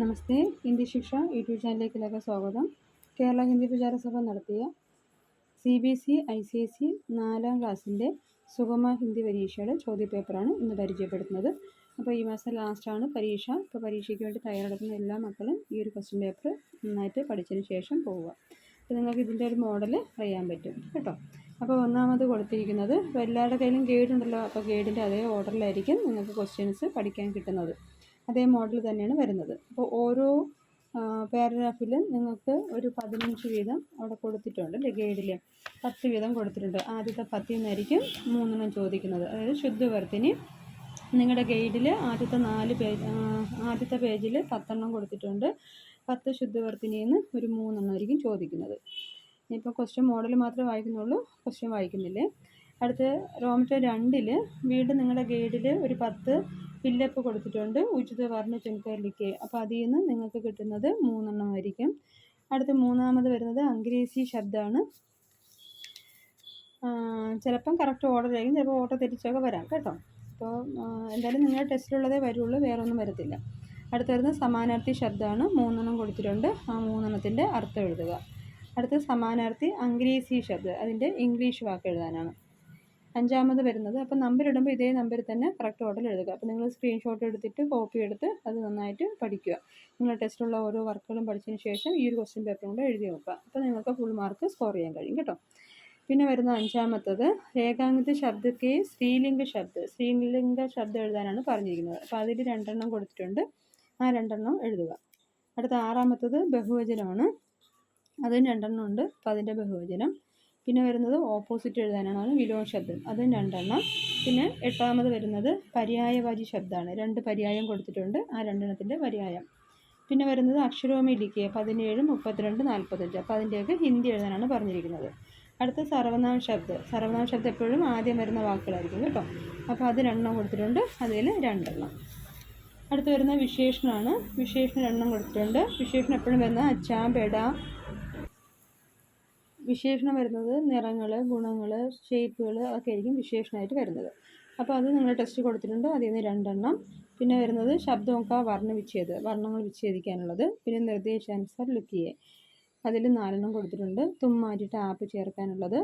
നമസ്തേ. ഹിന്ദി ശിക്ഷ യൂട്യൂബ് ചാനലിലേക്ക് എല്ലാവർക്കും സ്വാഗതം. കേരള ഹിന്ദി പ്രചാര സഭ നടത്തിയ C B S E I C S E നാലാം ക്ലാസ്സിന്റെ സുഗമ ഹിന്ദി പരീക്ഷയുടെ ചോദ്യപേപ്പറാണ് ഇന്ന് പരിചയപ്പെടുത്തുന്നത്. അപ്പോൾ ഈ മാസം ലാസ്റ്റാണ് പരീക്ഷ. അപ്പോൾ പരീക്ഷയ്ക്ക് വേണ്ടി തയ്യാറെടുക്കുന്ന എല്ലാ മക്കളും ഈ ഒരു ക്വസ്റ്റ്യൻ പേപ്പർ നന്നായിട്ട് പഠിച്ചതിന് ശേഷം പോവുക. അപ്പോൾ നിങ്ങൾക്ക് ഇതിന്റെ ഒരു മോഡൽ അറിയാൻ പറ്റും കേട്ടോ. അപ്പോൾ ഒന്നാമത് കൊടുത്തിരിക്കുന്നത് ഇപ്പോൾ എല്ലാവരുടെ കയ്യിലും ഗൈഡ് ഉണ്ടല്ലോ അപ്പോൾ ഗൈഡിന്റെ അതേ ഓർഡറിലായിരിക്കും നിങ്ങൾക്ക് ക്വസ്റ്റ്യൻസ് പഠിക്കാൻ കിട്ടുന്നത്. അതേ മോഡൽ തന്നെയാണ് വരുന്നത്. അപ്പോൾ ഓരോ പാരഗ്രാഫിലും നിങ്ങൾക്ക് ഒരു പതിനഞ്ച് വീതം അവിടെ കൊടുത്തിട്ടുണ്ട് അല്ലേ ഗൈഡിൽ പത്ത് വീതം കൊടുത്തിട്ടുണ്ട്. ആദ്യത്തെ പത്തിൽ നിന്നായിരിക്കും മൂന്നെണ്ണം ചോദിക്കുന്നത്. അതായത് ശുദ്ധവർത്തിനി നിങ്ങളുടെ ഗൈഡിൽ ആദ്യത്തെ നാല് പേജ് ആദ്യത്തെ പേജിൽ പത്തെണ്ണം കൊടുത്തിട്ടുണ്ട്. പത്ത് ശുദ്ധവർത്തിനിയിൽ നിന്ന് ഒരു മൂന്നെണ്ണം ആയിരിക്കും ചോദിക്കുന്നത്. ഇപ്പോൾ ക്വസ്റ്റ്യൻ മോഡൽ മാത്രമേ വായിക്കുന്നുള്ളൂ ക്വസ്റ്റ്യൻ വായിക്കുന്നില്ലേ? അടുത്ത് റോമിറ്റോ രണ്ടിൽ വീണ്ടും നിങ്ങളുടെ ഗൈഡിൽ ഒരു പത്ത് ഫില്ലപ്പ് കൊടുത്തിട്ടുണ്ട്. ഉചിത വർണ ചെൻകാരിലേക്ക് അപ്പോൾ അതിൽ നിന്ന് നിങ്ങൾക്ക് കിട്ടുന്നത് മൂന്നെണ്ണം ആയിരിക്കും. അടുത്ത മൂന്നാമത് വരുന്നത് അംഗ്രേസി ശബ്ദമാണ് ചിലപ്പം കറക്റ്റ് ഓർഡർ ആയിരിക്കും. ചിലപ്പോൾ ഓർഡർ തിരിച്ചൊക്കെ വരാം കേട്ടോ. അപ്പോൾ എന്തായാലും നിങ്ങളുടെ ടെസ്റ്റിലുള്ളതേ വരുള്ളൂ. വേറെ ഒന്നും വരത്തില്ല. അടുത്ത വരുന്നത് സമാനാർത്ഥി ശബ്ദമാണ് മൂന്നെണ്ണം കൊടുത്തിട്ടുണ്ട്. ആ മൂന്നെണ്ണത്തിന്റെ അർത്ഥം എഴുതുക. അടുത്ത സമാനാർത്ഥി അംഗ്രേസി ശബ്ദം. അതിന്റെ ഇംഗ്ലീഷ് വാക്ക് എഴുതാനാണ്. അഞ്ചാമത് വരുന്നത്. അപ്പോൾ നമ്പർ ഇടുമ്പോൾ ഇതേ നമ്പറിൽ തന്നെ കറക്റ്റ് ഓർഡറിൽ എഴുതുക. അപ്പോൾ നിങ്ങൾ സ്ക്രീൻഷോട്ട് എടുത്തിട്ട് കോപ്പി എടുത്ത് അത് നന്നായിട്ട് പഠിക്കുക. നിങ്ങൾ ടെസ്റ്റിലുള്ള ഓരോ വർക്കുകളും പഠിച്ചതിന് ശേഷം ഈ ഒരു ക്വസ്റ്റ്യൻ പേപ്പർ കൂടെ എഴുതി നോക്കുക. അപ്പോൾ നിങ്ങൾക്ക് ഫുൾ മാർക്ക് സ്കോർ ചെയ്യാൻ കഴിയും കേട്ടോ. പിന്നെ വരുന്ന അഞ്ചാമത്തത് രേഖാംഗിത ശബ്ദക്ക് സ്ത്രീലിംഗ ശബ്ദ. സ്ത്രീലിംഗ ശബ്ദം എഴുതാനാണ് പറഞ്ഞിരിക്കുന്നത്. അപ്പോൾ അതിൽ രണ്ടെണ്ണം കൊടുത്തിട്ടുണ്ട്. ആ രണ്ടെണ്ണം എഴുതുക. അടുത്ത ആറാമത്തത് ബഹുവചനമാണ്. അതിന് രണ്ടെണ്ണം ഉണ്ട്. അപ്പോൾ അതിന്റെ ബഹുവചനം പിന്നെ വരുന്നത് ഓപ്പോസിറ്റ് എഴുതാനാണ് വിലോം ശബ്ദം. അതും രണ്ടെണ്ണം. പിന്നെ എട്ടാമത് വരുന്നത് പര്യായവാചി ശബ്ദമാണ്. രണ്ട് പര്യായം കൊടുത്തിട്ടുണ്ട്. ആ രണ്ടെണ്ണത്തിന്റെ പര്യായം. പിന്നെ വരുന്നത് അക്ഷരോമി ലിഖിയ പതിനേഴ് മുപ്പത്തിരണ്ട് നാൽപ്പത്തഞ്ച് അപ്പോൾ അതിന്റെയൊക്കെ ഹിന്ദി എഴുതാനാണ് പറഞ്ഞിരിക്കുന്നത്. അടുത്ത സർവനാമ ശബ്ദം. സർവനാമ ശബ്ദം എപ്പോഴും ആദ്യം വരുന്ന വാക്കുകളായിരിക്കും കേട്ടോ. അപ്പോൾ അത് രണ്ടെണ്ണം കൊടുത്തിട്ടുണ്ട്. അതിൽ രണ്ടെണ്ണം. അടുത്ത് വരുന്ന വിശേഷണമാണ് വിശേഷണം രണ്ടെണ്ണം കൊടുത്തിട്ടുണ്ട്. വിശേഷണം എപ്പോഴും വരുന്ന അച്ചാമ്പെട വിശേഷണം വരുന്നത് നിറങ്ങൾ ഗുണങ്ങൾ ഷേപ്പുകൾ ഒക്കെ ആയിരിക്കും വിശേഷണമായിട്ട് വരുന്നത്. അപ്പോൾ അത് നിങ്ങൾ ടെസ്റ്റ് കൊടുത്തിട്ടുണ്ട്. അതിൽ നിന്ന് രണ്ടെണ്ണം. പിന്നെ വരുന്നത് ശബ്ദമൊക്കെ വർണവിച്ഛേദ് വർണങ്ങൾ വിച്ഛേദിക്കാനുള്ളത്. പിന്നെ നിർദ്ദേശാനുസർ ലുക്കിയെ അതിൽ നാലെണ്ണം കൊടുത്തിട്ടുണ്ട്. തും ആപ്പ് ചേർക്കാനുള്ളത്.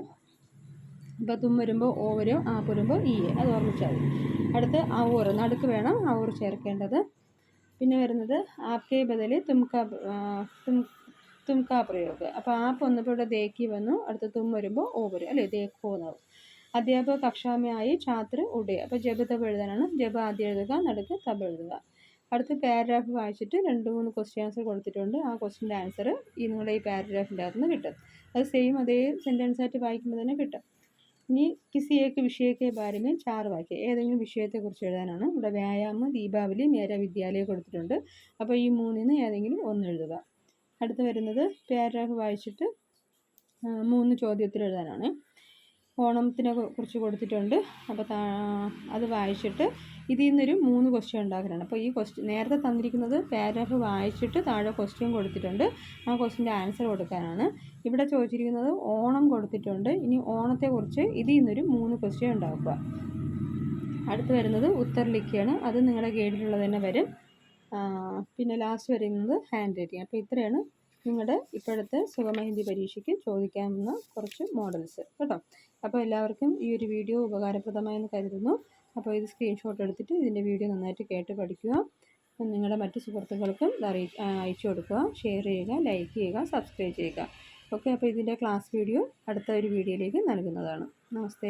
ഇപ്പോൾ തും വരുമ്പോൾ ഓ വരും ആപ്പ് വരുമ്പോൾ ഈ അത് ഓർമ്മിച്ചാൽ മതി. അടുത്ത് ഔർ നടുക്ക് വേണം ഔർ ചേർക്കേണ്ടത്. പിന്നെ വരുന്നത് ആപ്കെ ബദൽ തുംക തും തുംക പ്രയോഗം. അപ്പോൾ ആ വന്നപ്പോൾ ഇവിടെ ദേക്കി വന്നു. അടുത്ത തും വരുമ്പോൾ ഓ വരും അല്ലേ? ദേക്കോ എന്നാവും അധ്യാപക കക്ഷാമയായി ഛാത്ര ഉടേ അപ്പോൾ ജപ തബ് എഴുതാനാണ്. ജപ ആദ്യം എഴുതുക നടുക്ക് തബ് എഴുതുക. അടുത്ത പാരഗ്രാഫ് വായിച്ചിട്ട് രണ്ട് മൂന്ന് ക്വസ്റ്റ്യൻ ആൻസർ കൊടുത്തിട്ടുണ്ട്. ആ ക്വസ്റ്റ്യന്റെ ആൻസർ ഈ നിങ്ങളുടെ ഈ പാരഗ്രാഫിന്റെ അകത്ത് നിന്ന് കിട്ടും. അത് സെയിം അതേ സെന്റൻസ് ആയിട്ട് വായിക്കുമ്പോൾ തന്നെ കിട്ടും. ഇനി കിസിയേക്ക് വിഷയത്തെ ബാരമേ ചാറ് വാക്യം. ഏതെങ്കിലും വിഷയത്തെക്കുറിച്ച് എഴുതാനാണ്. ഇവിടെ വ്യായാമം ദീപാവലി മേര വിദ്യാലയം കൊടുത്തിട്ടുണ്ട്. അപ്പോൾ ഈ മൂന്നിൽ നിന്ന് ഏതെങ്കിലും ഒന്ന് എഴുതുക. അടുത്ത് വരുന്നത് പാരഗ്രാഫ് വായിച്ചിട്ട് മൂന്ന് ചോദ്യത്തിൽ എഴുതാനാണ്. ഓണത്തിനെ കുറിച്ച് കൊടുത്തിട്ടുണ്ട്. അപ്പോൾ അത് വായിച്ചിട്ട് ഇതിൽ നിന്നൊരു മൂന്ന് ക്വസ്റ്റ്യൻ ഉണ്ടാക്കലാണ്. അപ്പോൾ ഈ ക്വസ്റ്റ്യൻ നേരത്തെ തന്നിരിക്കുന്നത് പാരഗ്രാഫ് വായിച്ചിട്ട് താഴെ ക്വസ്റ്റ്യൻ കൊടുത്തിട്ടുണ്ട്. ആ ക്വസ്റ്റ്യന്റെ ആൻസർ കൊടുക്കാനാണ്. ഇവിടെ ചോദിച്ചിരിക്കുന്നത് ഓണം കൊടുത്തിട്ടുണ്ട്. ഇനി ഓണത്തെക്കുറിച്ച് ഇതിൽ നിന്നൊരു മൂന്ന് ക്വസ്റ്റ്യൻ ഉണ്ടാക്കുക. അടുത്ത് വരുന്നത് ഉത്തർലിഖ്യാണ് അത് നിങ്ങളുടെ ഗൈഡിലുള്ളത് തന്നെ വരും. പിന്നെ ലാസ്റ്റ് വരുന്നത് ഹാൻഡ് റൈറ്റിംഗ് അപ്പോൾ ഇത്രയാണ് നിങ്ങളുടെ ഇപ്പോഴത്തെ സുഗമഹിന്ദി പരീക്ഷയ്ക്ക് ചോദിക്കാവുന്ന കുറച്ച് മോഡൽസ് കേട്ടോ? അപ്പോൾ എല്ലാവർക്കും ഈ ഒരു വീഡിയോ ഉപകാരപ്രദമായെന്ന് കരുതുന്നു. അപ്പോൾ ഇത് സ്ക്രീൻഷോട്ട് എടുത്തിട്ട് ഇതിന്റെ വീഡിയോ നന്നായിട്ട് കേട്ട് പഠിക്കുക. നിങ്ങളുടെ മറ്റ് സുഹൃത്തുക്കൾക്കും അറി അയച്ചു കൊടുക്കുക. ഷെയർ ചെയ്യുക ലൈക്ക് ചെയ്യുക സബ്സ്ക്രൈബ് ചെയ്യുക. ഓക്കെ അപ്പോൾ ഇതിന്റെ ക്ലാസ് വീഡിയോ അടുത്ത ഒരു വീഡിയോയിലേക്ക് നൽകുന്നതാണ്. നമസ്തേ.